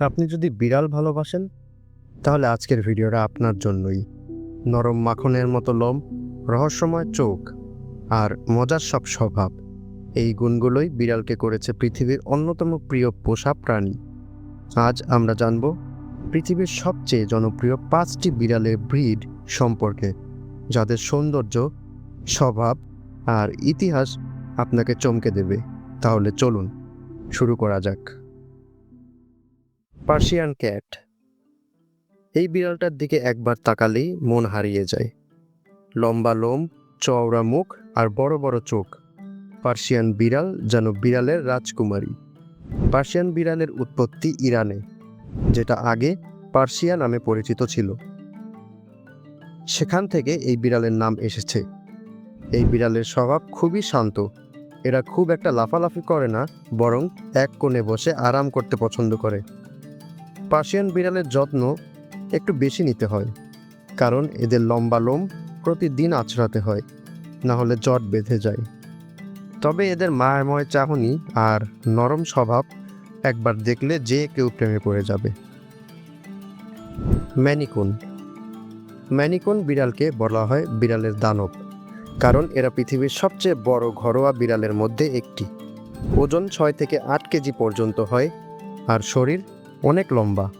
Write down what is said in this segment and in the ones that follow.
আপনি যদি বিড়াল ভালোবাসেন, তাহলে আজকের ভিডিওটা আপনার জন্যই। নরম মাখনের মতো লোম, রহস্যময় চোখ, আর মজার সব স্বভাব। এই গুণগুলোই বিড়ালকে করেছে পৃথিবীর অন্যতম প্রিয় পোষা প্রাণী। আজ আমরা জানব পৃথিবীর সবচেয়ে জনপ্রিয় পাঁচটি বিড়ালের ব্রিড সম্পর্কে, যাদের সৌন্দর্য, স্বভাব, আর ইতিহাস আপনাকে চমকে দেবে। তাহলে চলুন, শুরু করা যাক। Persian cat. এই বিড়ালটার দিকে একবার তাকালেই মন হারিয়ে যায়। লম্বা লোম, চওড়া মুখ আর বড় বড় চোখ। পার্সিয়ান বিড়াল যেন বিড়ালের রাজকুমারী। পার্সিয়ান বিড়ালের উৎপত্তি ইরানে, যেটা আগে পার্সিয়া নামে পরিচিত ছিল। সেখান থেকে এই বিড়ালের নাম এসেছে। এই বিড়ালের স্বভাব খুবই শান্ত। এরা খুব একটা লাফালাফি করে না, বরং এক কোণে বসে আরাম করতে পছন্দ করে। পার্সিয়ান বিড়ালের যত্ন একটু বেশি নিতে হয়, কারণ এদের লম্বা লোম প্রতিদিন আছড়াতে হয়, না হলে জট বেঁধে যায়। তবে এদের মায়াময় চাহনি আর নরম স্বভাব একবার দেখলে যে কেউ প্রেমে পড়ে যাবে। ম্যানিকুন। ম্যানিকুন বিড়ালকে বলা হয় বিড়ালের দানব, কারণ এরা পৃথিবীর সবচেয়ে বড় ঘরোয়া বিড়ালের মধ্যে একটি। ওজন ছয় থেকে আট কেজি পর্যন্ত হয় আর শরীর অনেক লম্বা।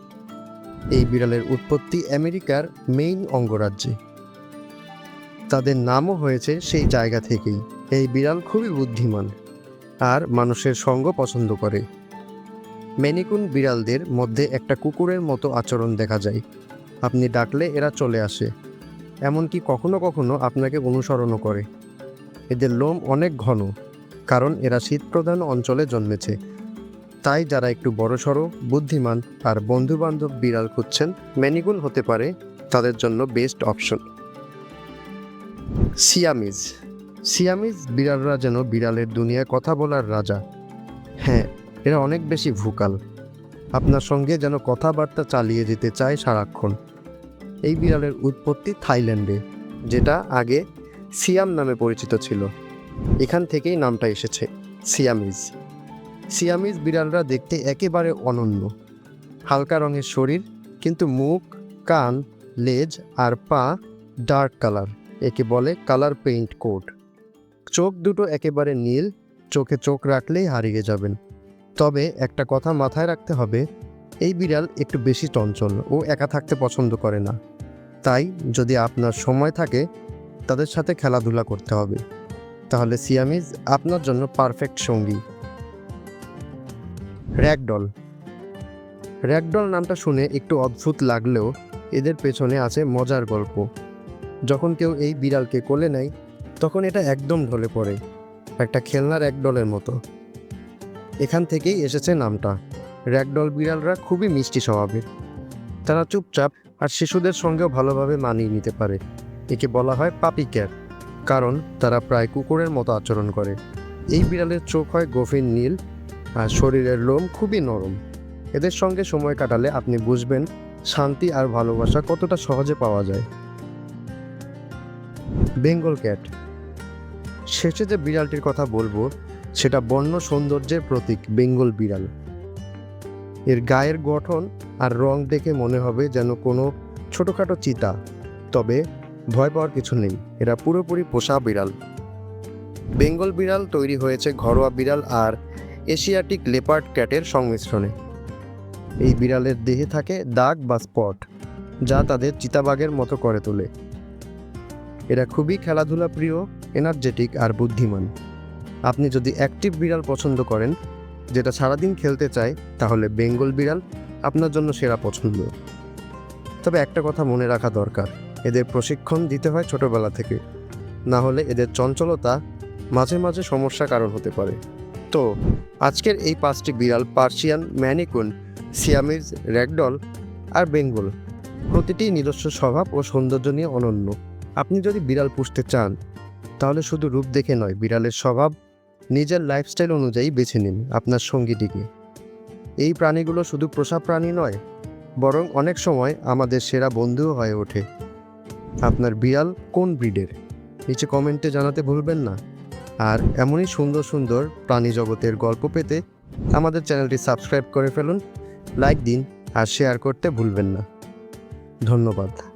এই বিড়ালের উৎপত্তি আমেরিকার মেইন অঙ্গরাজ্যে। তাদের নামও হয়েছে সেই জায়গা থেকেই। এই বিড়াল খুবই বুদ্ধিমান আর মানুষের সঙ্গ পছন্দ করে। মেনিকুন বিড়ালদের মধ্যে একটা কুকুরের মতো আচরণ দেখা যায়। আপনি ডাকলে এরা চলে আসে। এমনকি কখনো কখনো আপনাকে অনুসরণও করে। এদের লোম অনেক ঘন, কারণ এরা শীতপ্রধান অঞ্চলে জন্মেছে। তাই যারা একটু বড়সড়, বুদ্ধিমান আর বন্ধুবান্ধব বিড়াল খুঁজছেন ম্যানিকুন হতে পারে তাদের জন্য বেস্ট অপশন। সিয়ামিজ। সিয়ামিজ বিড়ালরা যেন বিড়ালের দুনিয়ায় কথা বলার রাজা। হ্যাঁ এরা অনেক বেশি ভুকাল। আপনার সঙ্গে যেন কথাবার্তা চালিয়ে যেতে চায় সারাক্ষণ। এই বিড়ালের উৎপত্তি থাইল্যান্ডে, যেটা আগে সিয়াম নামে পরিচিত ছিল। এখান থেকেই নামটা এসেছে, সিয়ামিজ। সিয়ামিজ বিড়ালরা দেখতে একেবারে অনন্য। হালকা রঙের শরীর, কিন্তু মুখ, কান, লেজ আর পা ডার্ক কালার একে বলে কালার পেইন্ট কোড চোখ দুটো একেবারে নীল, চোখে চোখ রাখলেই হারিয়ে যাবেন। তবে একটা কথা মাথায় রাখতে হবে, এই বিড়াল একটু বেশি চঞ্চল, ও একা থাকতে পছন্দ করে না। তাই যদি আপনার সময় থাকে, তাদের সাথে খেলাধুলা করতে হবে। তাহলে সিয়ামিজ আপনার জন্য পারফেক্ট সঙ্গী। র্যাকডল র্যাকডল নামটা শুনে একটু অদ্ভুত লাগলেও এদের পেছনে আছে মজার গল্প। যখন কেউ এই বিড়ালকে কোলে নেয়, তখন এটা একদম ঢলে পড়ে, একটা খেলনার একডলের মতো। এখান থেকেই এসেছে নামটা। র্যাকডল বিড়ালরা খুবই মিষ্টি স্বভাবের। তারা চুপচাপ আর শিশুদের সঙ্গেও ভালোভাবে মানিয়ে নিতে পারে। একে বলা হয় পাপি ক্যাট, কারণ তারা প্রায় কুকুরের মতো আচরণ করে। এই বিড়ালের চোখ হয় গভীর নীল আর শরীরের লোম খুবই নরম। এদের সঙ্গে সময় কাটালে আপনি বুঝবেন শান্তি আর ভালোবাসা কতটা সহজে পাওয়া যায়। বেঙ্গল ক্যাট। শেষে যে বিড়ালটির কথা বলব, সেটা বন্য সৌন্দর্যের প্রতীক, বেঙ্গল বিড়াল। এর গায়ের গঠন আর রং দেখে মনে হবে যেন কোনো ছোটোখাটো চিতা, তবে ভয় পাওয়ার কিছু নেই, এরা পুরোপুরি পোষা বিড়াল। বেঙ্গল বিড়াল তৈরি হয়েছে ঘরোয়া বিড়াল আর এশিয়াটিক লেপার্ড ক্যাটের সংমিশ্রণে। এই বিড়ালের দেহে থাকে দাগ বা স্পট, যা তাদের চিতাবাঘের মতো করে তোলে। এরা খুবই খেলাধুলা প্রিয় এনার্জেটিক আর বুদ্ধিমান। আপনি যদি অ্যাক্টিভ বিড়াল পছন্দ করেন, যেটা সারাদিন খেলতে চায়, তাহলে বেঙ্গল বিড়াল আপনার জন্য সেরা পছন্দ। তবে একটা কথা মনে রাখা দরকার, এদের প্রশিক্ষণ দিতে হয় ছোটবেলা থেকে। না হলে এদের চঞ্চলতা মাঝে মাঝে সমস্যা কারণ হতে পারে। তো আজকের এই পাঁচটি বিড়াল Persian, Maine coon, Siamese, ragdoll আর বেঙ্গল প্রতিটি নিজস্ব স্বভাব ও সৌন্দর্য নিয়ে অনন্য। আপনি যদি বিড়াল পুষতে চান, তাহলে শুধু রূপ দেখে নয়, বিড়ালের স্বভাব, নিজের লাইফস্টাইল অনুযায়ী বেছে নিন আপনার সঙ্গীটিকে। এই প্রাণীগুলো শুধু পোষা প্রাণী নয়, বরং অনেক সময় আমাদের সেরা বন্ধুও হয়ে ওঠে। আপনার বিড়াল কোন ব্রিডের? নিচে কমেন্টে জানাতে ভুলবেন না। আর এমনই সুন্দর সুন্দর প্রাণী জগতের গল্প পেতে আমাদের চ্যানেলটি সাবস্ক্রাইব করে ফেলুন, লাইক দিন আর শেয়ার করতে ভুলবেন না। ধন্যবাদ।